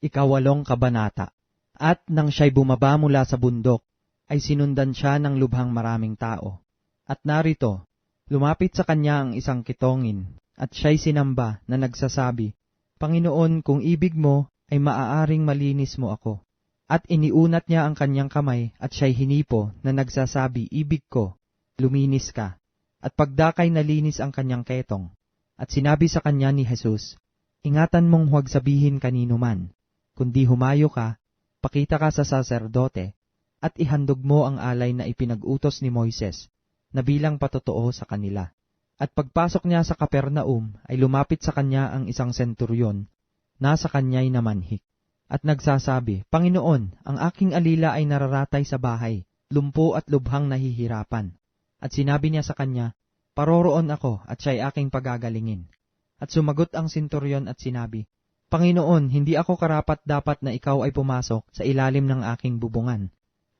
Ikawalong Kabanata At nang siya'y bumaba mula sa bundok, ay sinundan siya ng lubhang maraming tao. At narito, lumapit sa kanya ang isang kitongin, at siya'y sinamba na nagsasabi, Panginoon, kung ibig mo, ay maaaring malinis mo ako. At iniunat niya ang kanyang kamay at siya'y hinipo na nagsasabi, Ibig ko, luminis ka. At pagdakay nalinis ang kanyang ketong. At sinabi sa kanya ni Jesus, Ingatan mong huwag sabihin kanino man, kundi humayo ka, pakita ka sa saserdote, at ihandog mo ang alay na ipinag-utos ni Moises, na bilang patotoo sa kanila. At pagpasok niya sa Kapernaum, ay lumapit sa kanya ang isang senturyon, nasa kanya'y namanhik. At nagsasabi, Panginoon, ang aking alila ay nararatay sa bahay, lumpo at lubhang nahihirapan. At sinabi niya sa kanya, Paroroon ako at siya'y aking pagagalingin. At sumagot ang senturyon at sinabi, Panginoon, hindi ako karapat dapat na ikaw ay pumasok sa ilalim ng aking bubungan.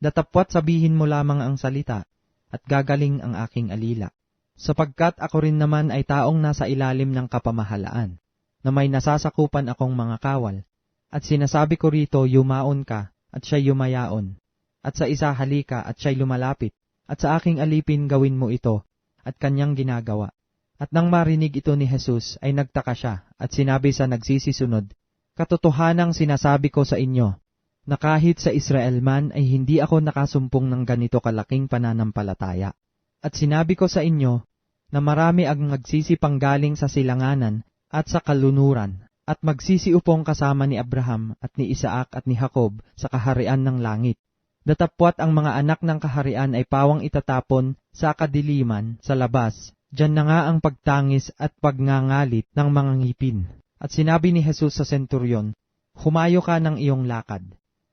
Datapwat sabihin mo lamang ang salita, at gagaling ang aking alila. Sapagkat ako rin naman ay taong nasa ilalim ng kapamahalaan, na may nasasakupan akong mga kawal. At sinasabi ko rito, yumaon ka, at siya'y yumayaon. At sa isa halika, at siya'y lumalapit. At sa aking alipin gawin mo ito, at kanyang ginagawa. At nang marinig ito ni Jesus, ay nagtaka siya, at sinabi sa nagsisisunod, Katotohanang sinasabi ko sa inyo, na kahit sa Israel man ay hindi ako nakasumpong ng ganito kalaking pananampalataya. At sinabi ko sa inyo, na marami ang magsisipang galing sa silanganan at sa kalunuran, at magsisiupong kasama ni Abraham at ni Isaac at ni Jacob sa kaharian ng langit. Datapwat ang mga anak ng kaharian ay pawang itatapon sa kadiliman sa labas, Diyan na nga ang pagtangis at pagngangalit ng mga ngipin. At sinabi ni Jesus sa senturyon, Humayo ka ng iyong lakad.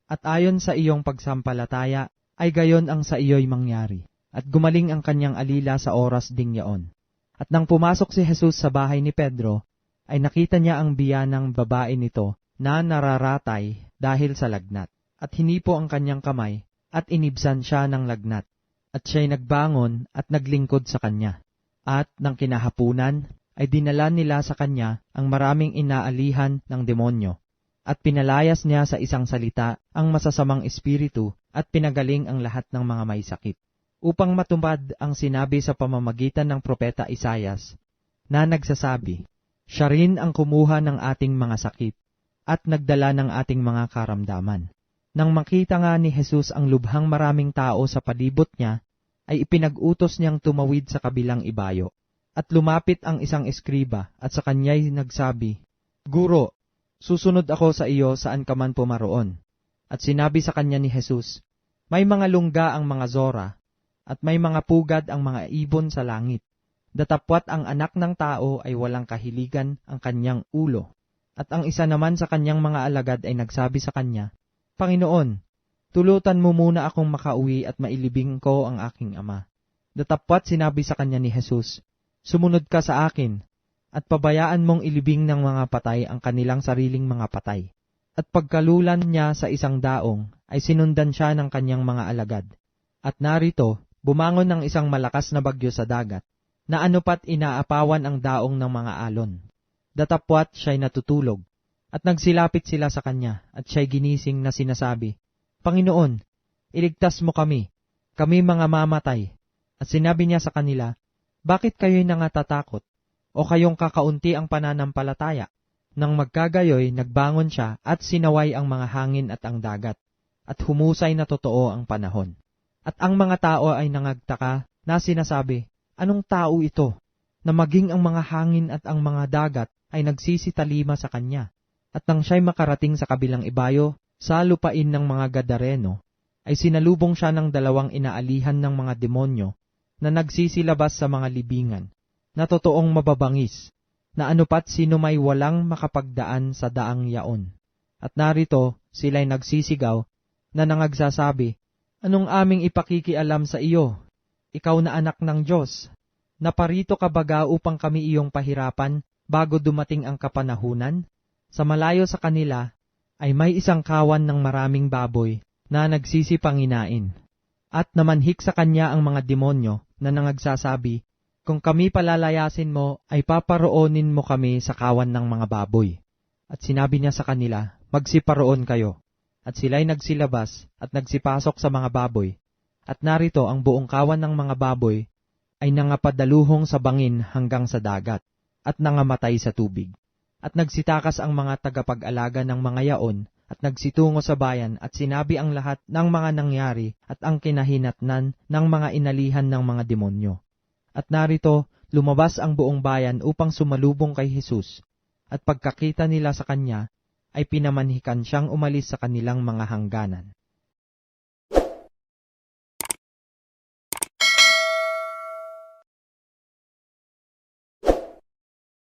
At ayon sa iyong pagsampalataya, ay gayon ang sa iyo'y mangyari. At gumaling ang kanyang alila sa oras ding yaon. At nang pumasok si Jesus sa bahay ni Pedro, ay nakita niya ang biyanang babae nito na nararatay dahil sa lagnat. At hinipo ang kanyang kamay, at inibsan siya ng lagnat. At siya'y nagbangon at naglingkod sa kanya. At nang kinahapunan, ay dinala nila sa kanya ang maraming inaalihan ng demonyo. At pinalayas niya sa isang salita ang masasamang espiritu at pinagaling ang lahat ng mga may sakit. Upang matupad ang sinabi sa pamamagitan ng propeta Isayas, na nagsasabi, Siya rin ang kumuha ng ating mga sakit, at nagdala ng ating mga karamdaman. Nang makita nga ni Jesus ang lubhang maraming tao sa palibot niya, ay ipinag-utos niyang tumawid sa kabilang ibayo. At lumapit ang isang eskriba at sa kanya'y nagsabi, Guro, susunod ako sa iyo saan ka man pumaroon. At sinabi sa kanya ni Jesus, May mga lungga ang mga zora, at may mga pugad ang mga ibon sa langit. Datapwat ang anak ng tao ay walang kahiligan ang kanyang ulo. At ang isa naman sa kanyang mga alagad ay nagsabi sa kanya, Panginoon, Tulutan mo muna akong makauwi at mailibing ko ang aking ama. Datapwat sinabi sa kanya ni Jesus, Sumunod ka sa akin, at pabayaan mong ilibing ng mga patay ang kanilang sariling mga patay. At pagkalulan niya sa isang daong, ay sinundan siya ng kanyang mga alagad. At narito, bumangon ng isang malakas na bagyo sa dagat, na anupat inaapawan ang daong ng mga alon. Datapwat siya'y natutulog, at nagsilapit sila sa kanya, at siya'y ginising na sinasabi, Panginoon, iligtas mo kami, kami mga mamatay. At sinabi niya sa kanila, Bakit kayo'y nangatatakot? O kayong kakaunti ang pananampalataya? Nang magkagayoy, nagbangon siya at sinaway ang mga hangin at ang dagat, at humusay na totoo ang panahon. At ang mga tao ay nangagtaka na sinasabi, Anong tao ito? Na maging ang mga hangin at ang mga dagat ay nagsisitalima sa kanya. At nang siya'y makarating sa kabilang ibayo, sa lupain ng mga Gadareno, ay sinalubong siya ng dalawang inaalihan ng mga demonyo na nagsisilabas sa mga libingan, na totoong mababangis, na anupat sino may walang makapagdaan sa daang yaon. At narito, sila'y nagsisigaw, na nangagsasabi, Anong aming ipakikialam sa iyo? Ikaw na anak ng Diyos. Naparito ka baga upang kami iyong pahirapan bago dumating ang kapanahunan? Sa malayo sa kanila, ay may isang kawan ng maraming baboy na nagsisipanginain. At namanhik sa kanya ang mga demonyo na nangagsasabi, Kung kami palalayasin mo, ay paparoonin mo kami sa kawan ng mga baboy. At sinabi niya sa kanila, Magsiparoon kayo. At sila'y nagsilabas at nagsipasok sa mga baboy. At narito ang buong kawan ng mga baboy ay nangapadaluhong sa bangin hanggang sa dagat, at nangamatay sa tubig. At nagsitakas ang mga tagapag-alaga ng mga yaon, at nagsitungo sa bayan at sinabi ang lahat ng mga nangyari at ang kinahinatnan ng mga inalihan ng mga demonyo. At narito, lumabas ang buong bayan upang sumalubong kay Jesus, at pagkakita nila sa kanya, ay pinamanhikan siyang umalis sa kanilang mga hangganan.